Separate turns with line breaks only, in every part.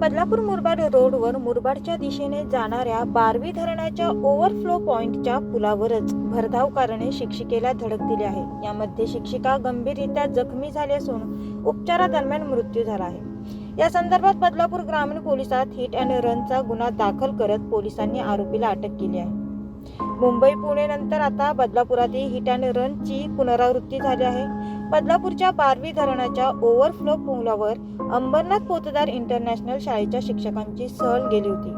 बदलापूर मुरबाड रोडवर मुरबाडच्या दिशेने जाणाऱ्या बारवी धरणाच्या ओव्हरफ्लो पॉइंटच्या पुलावरच भरधाव कारणे शिक्षिकेला धडक दिली आहे. यामध्ये शिक्षिका गंभीररित्या जखमी झाली असून उपचारादरम्यान मृत्यू झाला आहे. या संदर्भात बदलापूर ग्रामीण पोलिसात हिट अँड रनचा गुन्हा दाखल करत पोलिसांनी आरोपीला अटक केली आहे. मुंबई पुणे नंतर आता बदलापुरातही हिट अँड रनची पुनरावृत्ती झाली आहे. बदलापूरच्या बारवी धरणाच्या ओव्हरफ्लो पुलावर अंबरनाथ पोतदार इंटरनॅशनल शाळेच्या शिक्षकांची सहल गेली होती.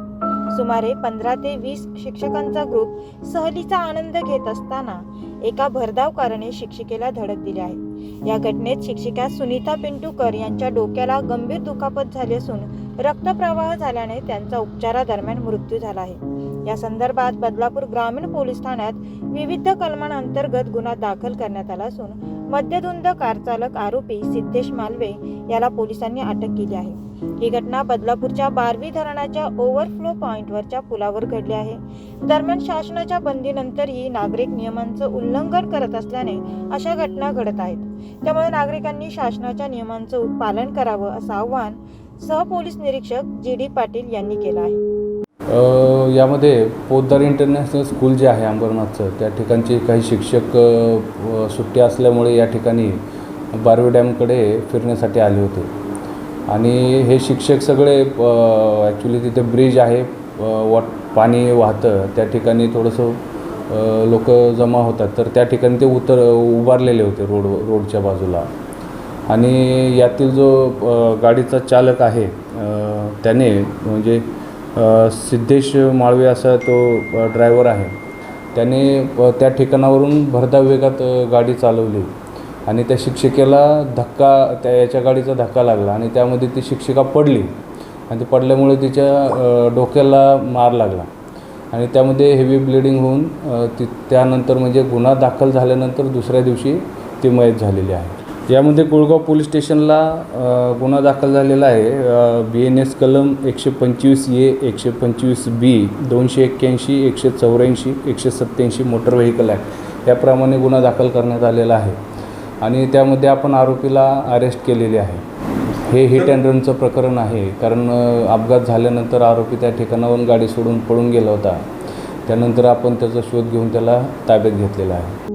सुमारे पंधरा ते वीस शिक्षकांचा ग्रुप सहलीचा आनंद घेत असताना एका भरधाव कारणे शिक्षिकेला धडक दिली आहे. या घटनेत शिक्षिका सुनीता पिंटूकर यांच्या डोक्याला गंभीर दुखापत झाली असून रक्तप्रवाह झाल्याने त्यांचा उपचारादरम्यान मृत्यू झाला आहे. या संदर्भात बदलापूर ग्रामीण पोलीस ठाण्यात विविध कलमांअंतर्गत गुन्हा दाखल करण्यात आला असून मद्यधुंद कारचालक आरोपी सिद्धेश मालवे याला पोलिसांनी अटक केली आहे. ही घटना बदलापूरच्या बारवी धरणाच्या ओव्हरफ्लो पॉइंटवरच्या पुलावर घडली आहे. दरम्यान शासनाच्या बंदीनंतरही नागरिक नियमांचं उल्लंघन करत असल्याने अशा घटना घडत आहेत. त्यामुळे नागरिकांनी शासनाच्या नियमांचं पालन करावं असं आव्हान सहपोलीस निरीक्षक जी डी पाटील यांनी केला आहे.
यामध्ये पोद्दार इंटरनॅशनल स्कूल जे आहे अंबरनाथचं त्या ठिकाणचे काही शिक्षक सुट्टी असल्यामुळे या ठिकाणी बारवी डॅमकडे फिरण्यासाठी आले होते. आणि हे शिक्षक सगळे ॲक्च्युली तिथे ब्रिज आहे वॉट पाणी वाहतं त्या ठिकाणी थोडंसं लोक जमा होतात. तर त्या ठिकाणी ते उतर उभारलेले होते रोड रोडच्या बाजूला. आणि यातील जो गाडीचा चालक आहे त्याने म्हणजे सिद्धेश माळवे असा तो ड्रायव्हर आहे. त्याने त्या ठिकाणावरून भरधाव वेगात गाडी चालवली. आणि त्या शिक्षिकेला धक्का त्या याच्या गाडीचा धक्का लागला आणि त्यामध्ये ती शिक्षिका पडली. आणि ती पडल्यामुळे तिच्या डोक्याला मार लागला. आणि त्यामध्ये हेवी ब्लिडिंग होऊन ती त्यानंतर म्हणजे गुन्हा दाखल झाल्यानंतर दुसऱ्या दिवशी ती मयत झालेली आहे. यामध्ये गुळगाव पोलीस स्टेशनला गुन्हा दाखल झालेला आहे. बी एन एस कलम एकशे पंचवीस ए एकशे पंचवीस बी दोनशे एक्क्याऐंशी एकशे चौऱ्याऐंशी एकशे सत्त्याऐंशी मोटर व्हेकल ॲक्ट. याप्रमाणे गुन्हा दाखल करण्यात आलेला आहे. आणि त्यामध्ये आपण आरोपीला अरेस्ट केलेले आहे. हे हिट अँड रनचं प्रकरण आहे. कारण अपघात झाल्यानंतर आरोपी त्या ठिकाणावरून गाडी सोडून पळून गेला होता. त्यानंतर आपण त्याचा शोध घेऊन त्याला ताब्यात घेतलेला आहे.